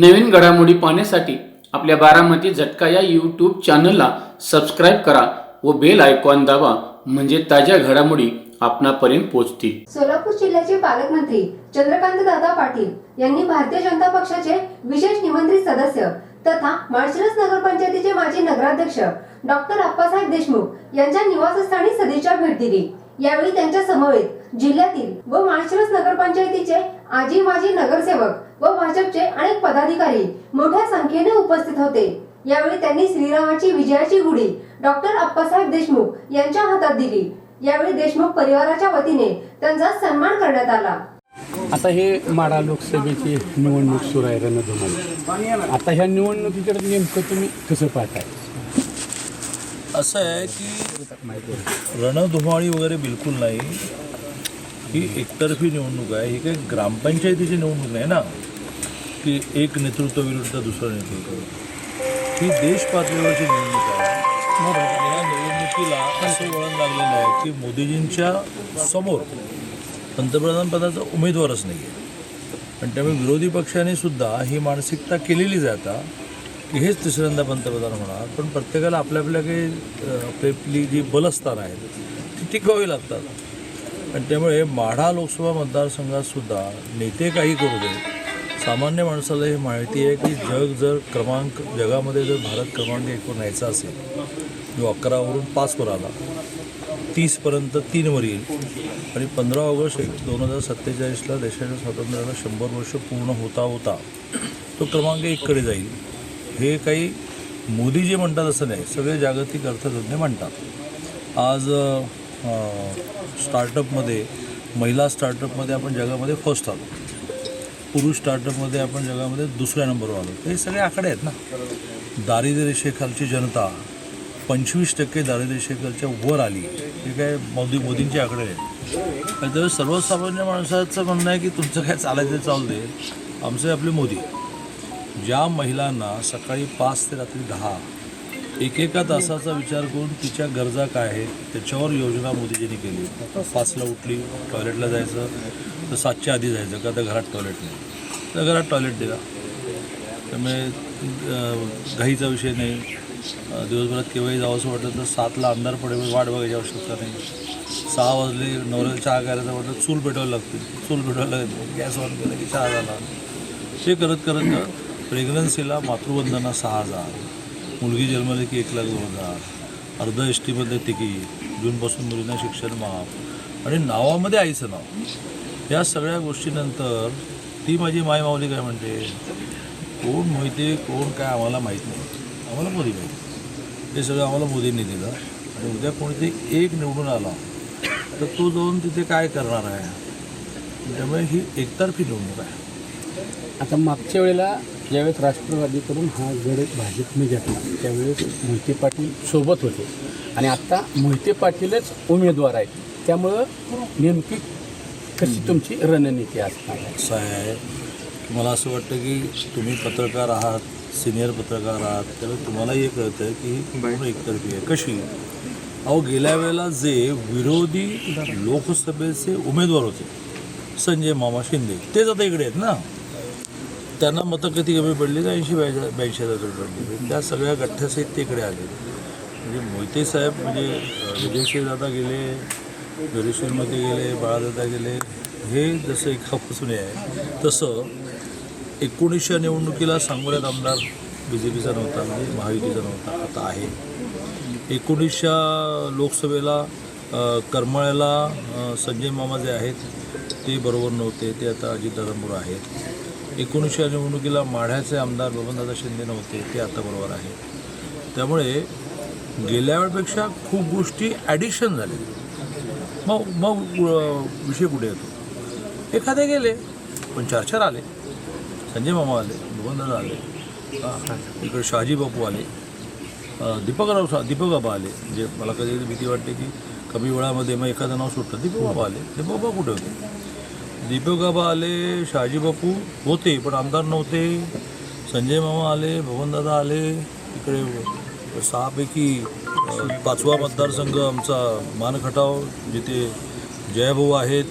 नवीन घडामोडी पाहण्यासाठी आपल्या बारामती झटका या यूट्यूब चॅनलला सबस्क्राईब करा व बेल आयकॉन दाबा म्हणजे ताज्या घडामोडी आपणापर्यंत पोहोचतील. सोलापूर जिल्ह्याचे पालकमंत्री चंद्रकांत दादा पाटील यांनी भारतीय जनता पक्षाचे विशेष निमंत्रित सदस्य तथा माळशिरस नगरपंचायतीचे माजी नगराध्यक्ष डॉक्टर अप्पासाहेब देशमुख यांच्या निवासस्थानी सदिच्छा भेट दिली. यावेळी त्यांच्या समवेत जिल्ह्यातील व माळशिरस नगरपंचायतीचे आजी माजी नगरसेवक व भाजपचे अनेक पदाधिकारी मोठ्या संख्येने उपस्थित होते. यावेळी त्यांनी श्रीरामाची विजयाची गुढी डॉक्टर अप्पासाहेब देशमुख यांच्या हातात दिली. यावेळी देशमुख परिवाराच्या वतीने त्यांचा सन्मान करण्यात आला. आता हे माडा लोकसभेची निवडणूक सुरू आहे रणधुमाळी. आता ह्या निवडणुकीकडे नेमकं तुम्ही कसं पाहताय? असं आहे की रणधुमाळी वगैरे बिलकुल नाही. ही एकतर्फी निवडणूक आहे. ही काही ग्रामपंचायतीची निवडणूक नाही ना? की एक नेतृत्व विरुद्ध दुसरं नेतृत्व. ही देश पातळीवरची निवडणूक आहे. या निवडणुकीला असं वळण लागलेलं आहे की मोदीजींच्या समोर पंतप्रधानपदाचा उमेदवारच नाही आहे आणि त्यामुळे विरोधी पक्षाने सुद्धा ही मानसिकता केलेली जाता की हेच तिसऱ्यांदा पंतप्रधान होणार. पण प्रत्येकाला आपल्या आपल्या काही आपली जी बलस्थान आहेत ती टिकवावी लागतात. आणि त्यामुळे माढा लोकसभा मतदारसंघात सुद्धा नेते काही करू दे सामान्य माणसाला हे माहिती आहे की जग जर क्रमांक जगामध्ये जर भारत क्रमांक एकवर न्यायचा असेल जो अकरावरून पाचवर आला तीसपर्यंत तीनवर येईल. आणि पंधरा ऑगस्ट एक दोन हजार सत्तेचाळीसला देशाच्या स्वातंत्र्याला शंभर वर्ष पूर्ण होता होता तो क्रमांक एककडे जाईल. हे काही मोदी जे म्हणतात असं नाही सगळे जागतिक अर्थतज्ञ म्हणतात. आज स्टार्टअपमध्ये महिला स्टार्टअपमध्ये आपण जगामध्ये फर्स्ट आलो. पुरुष स्टार्टअपमध्ये आपण जगामध्ये दुसऱ्या नंबरवर आलो. हे सगळे आकडे आहेत ना. दारिद्र्यरेषेखालची जनता पंचवीस टक्के दारिद्र्यरेषेखालच्या वर आली. हे काय मोदी मोदींचे आकडे आहेत. आणि त्यावेळेस सर्वसामान्य माणसाचं म्हणणं आहे की तुमचं काय चालायचं ते चालू दे. आमचे आपले मोदी. ज्या महिलांना सकाळी पाच ते रात्री दहा एकेका तासाचा विचार करून तिच्या गरजा काय आहेत त्याच्यावर योजना मोदीजींनी केली. आता पाचला उठली टॉयलेटला जायचं तर सातच्या आधी जायचं का तर घरात टॉयलेट नाही? तर घरात टॉयलेट दिला. त्यामुळे घाईचा विषय नाही. दिवसभरात केव्हाही जावंसं वाटलं तर सातला अंधार पडेल वाट बघायची आवश्यकता नाही. सहा वाजले नवऱ्याला चहा करायचं म्हटलं चूल पेटवायला लागते चूल पेटवायला लागते गॅस ऑन केला की चहा झाला. ते करत करत करत प्रेग्नन्सीला मातृवंदना सहा हजार मुलगी जन्मली की एक लाख दोन हजार. अर्ध एस टीमध्ये तिकीट जूनपासून मुलींना शिक्षण माफ आणि नावामध्ये आईचं नाव. या सगळ्या गोष्टीनंतर ती माझी माय माऊली काय म्हणते? कोण माहिती कोण काय आम्हाला माहीत नाही. आम्हाला मोदी माहिती. हे सगळं आम्हाला मोदींनी दिलं. आणि उद्या कोणीतरी एक निवडून आला तर तो जाऊन तिथे काय करणार आहे? त्यामुळे ही एकतर्फी निवडणूक आहे. आता मागच्या वेळेला ज्यावेळेस राष्ट्रवादीकडून हा गड भाजपने घेतला त्यावेळेस मोहिते पाटील सोबत होते. आणि आत्ता मोहिते पाटीलच उमेदवार आहेत. त्यामुळं नेमकी कशी तुमची रणनीती असणार साहेब मला असं वाटतं की तुम्ही पत्रकार आहात सिनियर पत्रकार आहात त्यामुळे तुम्हाला हे कळतं की ही पूर्ण एकतर्फी आहे? कशी? अहो गेल्या वेळेला जे विरोधी लोकसभेचे उमेदवार होते संजय मामा शिंदे तेच आता इकडे आहेत ना? त्यांना मतं किती कमी पडली तर ऐंशी ब्याऐंशी ब्याऐंशी हजार कमी पडली. म्हणजे त्या सगळ्या गठ्ठ्यासहित तिकडे आले. म्हणजे मोहिते साहेब म्हणजे विदेशी दादा गेले जोरेश्वरमध्ये गेले बाळादादा गेले हे जसं एकापासून आहे तसं एकोणीसशे निवडणुकीला सांगोल्यात आमदार बी जे पीचा नव्हता म्हणजे महायुतीचा नव्हता आता आहे. एकोणीसच्या लोकसभेला करमाळ्याला संजय मामा जे आहेत ते बरोबर नव्हते ते आता अजितदादांबरोबर आहेत. एकोणीसशे निवडणुकीला माढ्याचे आमदार बबनदादा शिंदे नव्हते ते आता बरोबर आहे. त्यामुळे गेल्या वेळेपेक्षा खूप गोष्टी ॲडिशन झाले मग मग विषय कुठे येतो. एखादे गेले पण चार चार आले. संजय मामा आले बबनदादा आले. इकडे शहाजी बापू आले. दीपकराव सा दीपक बाबा आले. जे मला कधी कधी भीती वाटते की कमी वेळामध्ये मग एखादं नाव सुटतं. दीपक बाबा आले. दीपक बाबा कुठे होते? दीपक बाबा आले शहाजी बापू होते पण आमदार नव्हते. संजय मामा आले भवनदादा आले इकडे सहापैकी पाचवा मतदारसंघ आमचा मानखटाव जिथे जयभाऊ आहेत.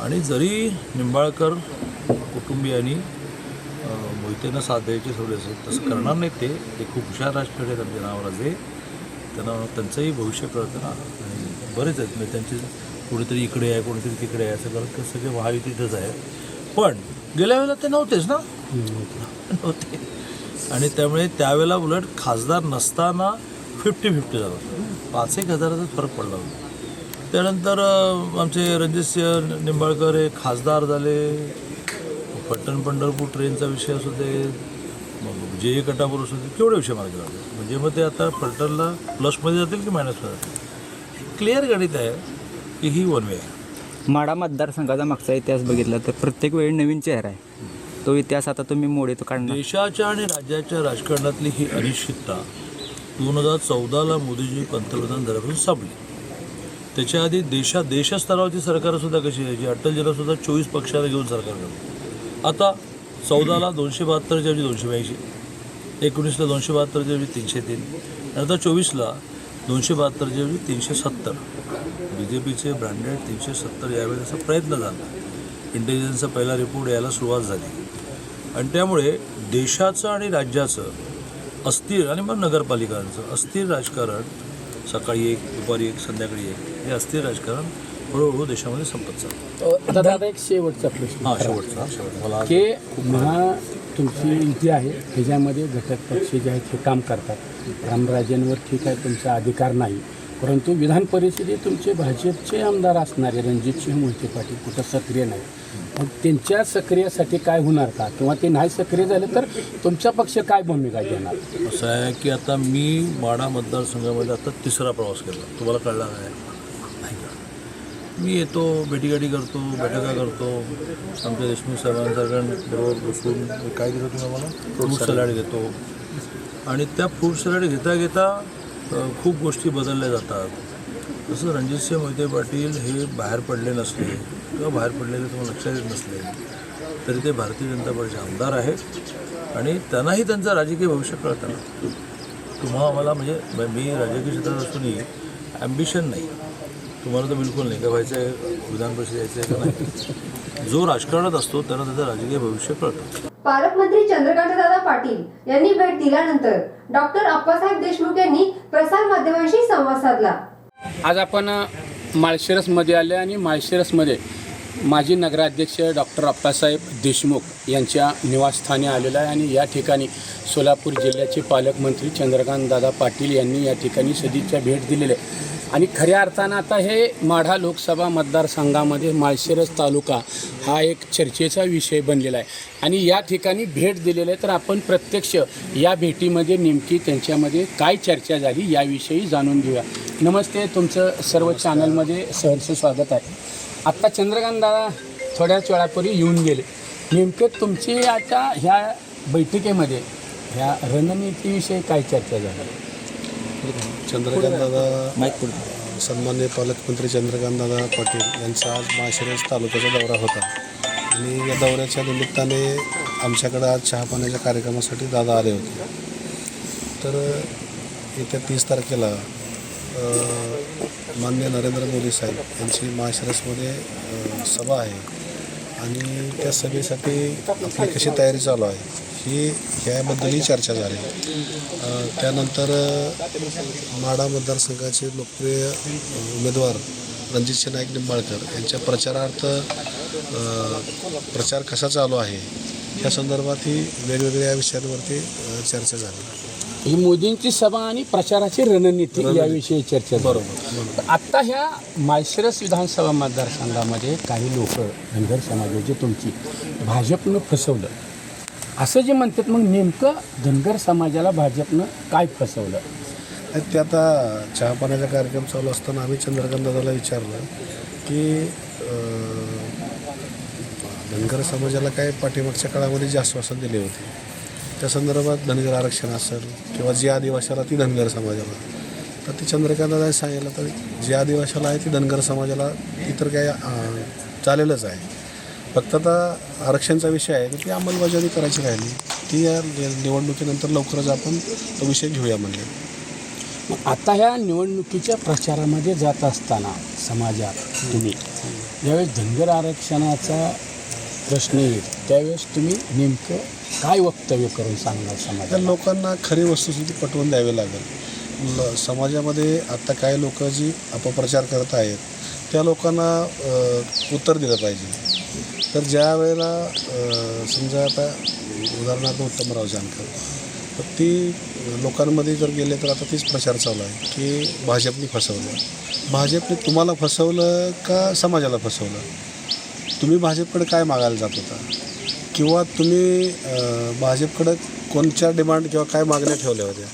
आणि जरी निंबाळकर कुटुंबियांनी अं, मोहितेंना साथ द्यायची सवय असेल तसं करणार नाहीत ते. ते खूप हुशार राजकारणी आहेत आमच्या नावराजे. त्यांना त्यांचंही भविष्य कळतं ना. आणि बरेच आहेत. म्हणजे त्यांचे कुठेतरी इकडे आहे कोणीतरी तिकडे आहे असं करत ते सगळे महायुतीतच आहे. पण गेल्या वेळेला ते नव्हतेच ना? नव्हते. आणि त्यामुळे त्यावेळेला उलट खासदार नसताना फिफ्टी फिफ्टी झालं. पाच एक हजाराचाच फरक पडला होता. त्यानंतर आमचे आमचे रणजितसिंह निंबाळकर हे खासदार झाले. पट्टण पंढरपूर ट्रेनचा विषय असू दे मग जे कटापूर असू दे केवढे विषय मार्ग लागले म्हणजे मग ते आता पल्टनला प्लसमध्ये जातील की मायनसमध्ये जातील? क्लिअर गणित आहे. ही वन वे आहे माडा मतदारसंघाचा मागचा इतिहास बघितला तर प्रत्येक वेळी नवीन चेहरा आहे. तो इतिहास आता तुम्ही मोडीतो काढणार. देशाच्या आणि राज्याच्या राजकारणातली ही अनिश्चितता दोन हजार चौदाला मोदीजी पंतप्रधान झाल्यापासून संपली त्याच्या आधी देशात देशस्तरावरची सरकारसुद्धा कशी यायची? अटलजीला सुद्धा चोवीस पक्षाला घेऊन सरकार करतो आता चौदाला दोनशे बहात्तरच्या ऐवजी दोनशे ब्याऐंशी एकोणीसला दोनशे बहात्तरच्या ऐवजी तीनशे तीन नंतर चोवीसला दोनशे बहात्तरच्या ऐवजी तीनशे सत्तर. बी जे पीचे ब्रँडेड तीनशे सत्तर यावेळेस असा प्रयत्न झाला. इंटेलिजन्सचा पहिला रिपोर्ट यायला सुरुवात झाली. आणि त्यामुळे देशाचं आणि राज्याचं अस्थिर आणि मग नगरपालिकांचं अस्थिर राजकारण सकाळी एक दुपारी एक संध्याकाळी एक हे अस्थिर राजकारण हळूहळू देशामध्ये संपत चालतं दादा एक शेवटचा प्रश्न. हां शेवटचा शेवट मला की महा तुमची युती आहे ह्याच्यामध्ये घटक पक्ष जे आहेत हे काम करतात. रामराजेंवर ठीक आहे तुमचा अधिकार नाही. परंतु विधान परिषदेत तुमचे भाजपचे आमदार असणारे रणजितसिंह मोहिते पाटील कुठं सक्रिय नाही. मग त्यांच्या सक्रियसाठी काय होणार का? किंवा ते नाही सक्रिय झाले तर तुमचा पक्ष काय भूमिका घेणार? असं आहे की आता मी माडा मतदारसंघामध्ये आता तिसरा प्रवास केला. तुम्हाला कळला काय नाही मी येतो भेटीगाठी करतो बैठका करतो. आमच्या देशमुख साहेबांसारख्यांबरोबर बसून काय देतो तुम्ही आम्हाला फ्रूट सलाड घेतो. आणि त्या फ्रूट सलाड घेता घेता खूप गोष्टी बदलल्या जातात. जसं रणजितसिंह मोहिते पाटील हे बाहेर पडले नसले किंवा बाहेर पडलेले तुम्हाला लक्षात येत नसले तरी ते भारतीय जनता पक्षाचे आमदार आहेत आणि त्यांनाही त्यांचं राजकीय भविष्य कळतं ना. तुम्हा आम्हाला म्हणजे मी राजकीय क्षेत्रात असूनही ॲम्बिशन नाही. तुम्हाला तर बिलकुल नाही का व्हायचं आहे विधान परिषद यायचं आहे का नाही? जो राजकारणात असतो त्याला त्याचं राजकीय भविष्य कळतं. पालकमंत्री चंद्रकांतदादा पाटील यांनी भेट दिल्यानंतर डॉक्टर अप्पासाहेब देशमुख यांनी प्रसार माध्यमांशी संवाद साधला. आज आपण अ, माळशिरसमध्ये आले आणि माळशिरसमध्ये माजी नगराध्यक्ष डॉक्टर अप्पासाहेब देशमुख यांच्या निवासस्थानी आलेलं आहे आणि या ठिकाणी सोलापूर जिल्ह्याचे पालकमंत्री चंद्रकांत दादा पाटील यांनी या ठिकाणी सदिच्छा भेट दिलेली आहे. आणि खऱ्या अर्थानं आता हे माढा लोकसभा मतदारसंघामध्ये माळशिरस तालुका हा एक चर्चेचा विषय बनलेला आहे. आणि या ठिकाणी भेट दिलेली आहे तर आपण प्रत्यक्ष या भेटीमध्ये नेमकी त्यांच्यामध्ये काय चर्चा झाली याविषयी जाणून घेऊया. नमस्ते तुमचं सर्व चॅनलमध्ये सहर्ष स्वागत आहे. आत्ता चंद्रकांत दादा थोड्याच वेळापूर्वी येऊन गेले. नेमकं तुमची आता ह्या बैठकीमध्ये ह्या रणनीतीविषयी काय चर्चा झाली? चंद्रकांतदादा सन्मान्य पालकमंत्री चंद्रकांतदादा पाटील यांचा आज माळशिरस तालुक्याचा दौरा होता. आणि या दौऱ्याच्या निमित्ताने आमच्याकडे आज चहापाण्याच्या कार्यक्रमासाठी दादा आले होते. तर येत्या तीस तारखेला अ, माननीय नरेंद्र मोदी साहेब यांची माळशिरसमध्ये सभा आहे. आणि त्या सभेसाठी आपली कशी तयारी चालू आहे? ही ह्याबद्दलही चर्चा झाली. त्यानंतर माढा मतदारसंघाचे लोकप्रिय उमेदवार रणजितसिंह नाईक निंबाळकर यांच्या प्रचारार्थ प्रचार कसा चालू आहे? या संदर्भात ही वेगवेगळ्या विषयांवरती चर्चा झाली. ही मोदींची सभा आणि प्रचाराची रणनीती याविषयी चर्चा. बरोबर आत्ता ह्या माळशिरस विधानसभा मतदारसंघामध्ये काही लोक धनगर समाजाची तुमची भाजपनं फसवलं. असं जे म्हणतात मग नेमकं धनगर समाजाला भाजपनं काय फसवलं? ते आता चहापाण्याचा कार्यक्रम चालू असताना आम्ही चंद्रकांत दादाला विचारलं की धनगर समाजाला काय पाठीमागच्या काळामध्ये जे आश्वासन दिले होते त्या संदर्भात धनगर आरक्षण असेल किंवा जी आदिवाशाला ती धनगर समाजाला. तर ते चंद्रकांत दादा सांगितलं तर जे आदिवाशाला आहे ती धनगर समाजाला इतर काय चालेलच आहे. फक्त आता आरक्षणचा विषय आहे की ती अंमलबजावणी करायची राहिली. ती या निवडणुकीनंतर लवकरच आपण तो विषय घेऊया म्हणले. मग आता ह्या निवडणुकीच्या प्रचारामध्ये जात असताना समाजात तुम्ही ज्यावेळेस धनगर आरक्षणाचा प्रश्न येईल त्यावेळेस तुम्ही नेमकं काय वक्तव्य करून सांगणार त्या समाजाला लोकांना खरी वस्तुस्थिती पटवून द्यावी लागेल. ल समाजामध्ये आता काही लोक जी अपप्रचार करत आहेत त्या लोकांना अ, उत्तर दिलं पाहिजे. तर ज्या वेळेला समजा आता उदाहरणार्थ उत्तमराव जानकर तर ती लोकांमध्ये जर गेले तर आता तीच प्रचार चालू आहे की भाजपने फसवलं. भाजपने तुम्हाला फसवलं का समाजाला फसवलं? तुम्ही भाजपकडे काय मागायला जात होता? किंवा तुम्ही भाजपकडं कोणत्या डिमांड किंवा काय मागण्या ठेवल्या होत्या?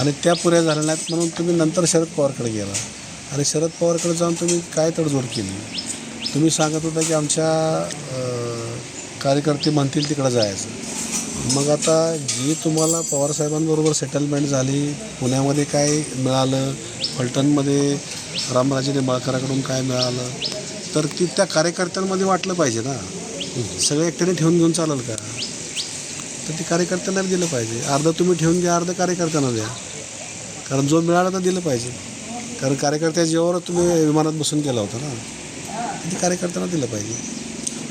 आणि त्या पुऱ्या झाल्या नाहीत म्हणून तुम्ही नंतर शरद पवारकडे गेला. आणि शरद पवारकडे जाऊन तुम्ही काय तडजोड केली? तुम्ही सांगत होता की आमच्या कार्यकर्ते म्हणतील तिकडं जायचं. मग आता जी तुम्हाला पवारसाहेबांबरोबर सेटलमेंट झाली पुण्यामध्ये काय मिळालं फलटणमध्ये रामराजे निंबाळकराकडून काय मिळालं तर ती त्या कार्यकर्त्यांमध्ये वाटलं पाहिजे ना. सगळे एकट्याने ठेवून घेऊन चालेल का? तर ती कार्यकर्त्यांना दिलं पाहिजे. अर्धं तुम्ही ठेवून घ्या अर्ध कार्यकर्त्यांना द्या. कारण जो मिळाला तर दिलं पाहिजे. कारण कार्यकर्त्या जेव्हा तुम्ही विमानात बसून गेला होता ना. ते कार्यकर्त्यांना दिलं पाहिजे.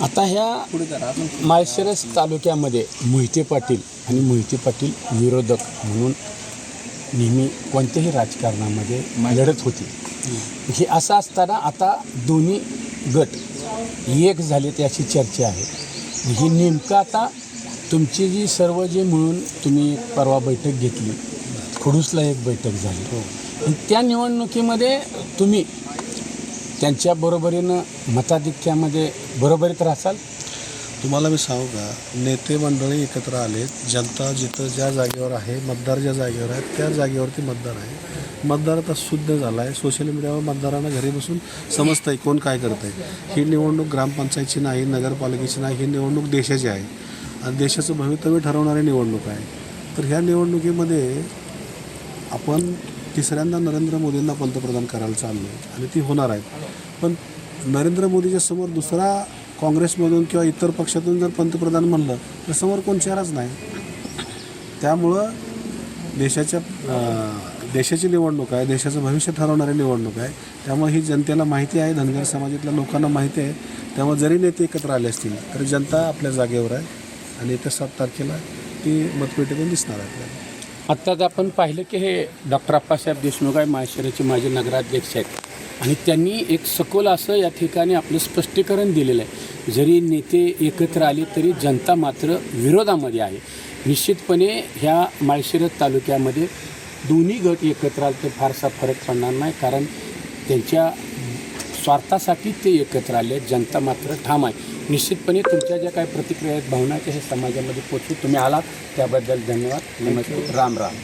आता ह्या माळशिरस तालुक्यामध्ये मोहिते पाटील आणि मोहिते पाटील विरोधक म्हणून नेहमी कोणत्याही राजकारणामध्ये लढत होती. हे असं असताना आता दोन्ही गट एक झालेत याची चर्चा आहे. ही नेमकं आता तुमची जी सर्व जे मिळून तुम्ही परवा बैठक घेतली खडूसला एक बैठक झाली. आणि त्या निवडणुकीमध्ये तुम्ही त्यांच्या बरोबरीनं मताधिक्यामध्ये बरोबरीत राहसाल? तुम्हाला मी सांगू का? नेते मंडळी एकत्र आलेत. जनता जिथं ज्या जागेवर आहे मतदार ज्या जागेवर आहेत त्या जागेवरती मतदार आहे. मतदार आता शुद्ध झाला आहे सोशल मीडियावर मतदारांना घरी बसून समजतं आहे कोण काय करत आहे ही निवडणूक ग्रामपंचायतची नाही नगरपालिकेची नाही ही निवडणूक देशाची आहे. आणि देशाचं भवितव्य ठरवणारी निवडणूक आहे. तर ह्या निवडणुकीमध्ये आपण तिसऱ्यांदा नरेंद्र मोदींना पंतप्रधान करायला चाललो आहे आणि ती होणार आहेत. पण नरेंद्र मोदीच्या समोर दुसरा काँग्रेसमधून किंवा इतर पक्षातून जर पंतप्रधान म्हणलं तर समोर कोण चेहराच नाही. त्यामुळं देशाच्या देशाची निवडणूक आहे देशाचं भविष्य ठरवणारी निवडणूक आहे. त्यामुळे ही जनतेला माहिती आहे धनगर समाजातल्या लोकांना माहिती आहे. त्यामुळे जरी नेते एकत्र आले असतील तरी जनता आपल्या जागेवर आहे. आणि येत्या सात तारखेला ती मतपेटीतून दिसणार आहे आपल्याला. आत्ताच आपण पाहिलं की हे डॉक्टर अप्पासाहेब देशमुख आहे माहेश्वराचे माजी नगराध्यक्ष आहेत. आणि त्यांनी एक सखोल असं या ठिकाणी आपलं स्पष्टीकरण दिलेलं आहे. जरी नेते एकत्र आले तरी जनता मात्र विरोधामध्ये आहे. निश्चितपणे ह्या माळशिरस तालुक्यामध्ये दोन्ही गट एकत्र आले तर फारसा फरक पडणार नाही कारण त्यांच्या स्वार्थासाठी ते एकत्र आले आहेत जनता मात्र ठाम आहे. निश्चितपणे तुमच्या ज्या काही प्रतिक्रिया आहेत भावना आहेत, समाजामध्ये पोचू तुम्ही आलात त्याबद्दल धन्यवाद. नमस्कार राम राम.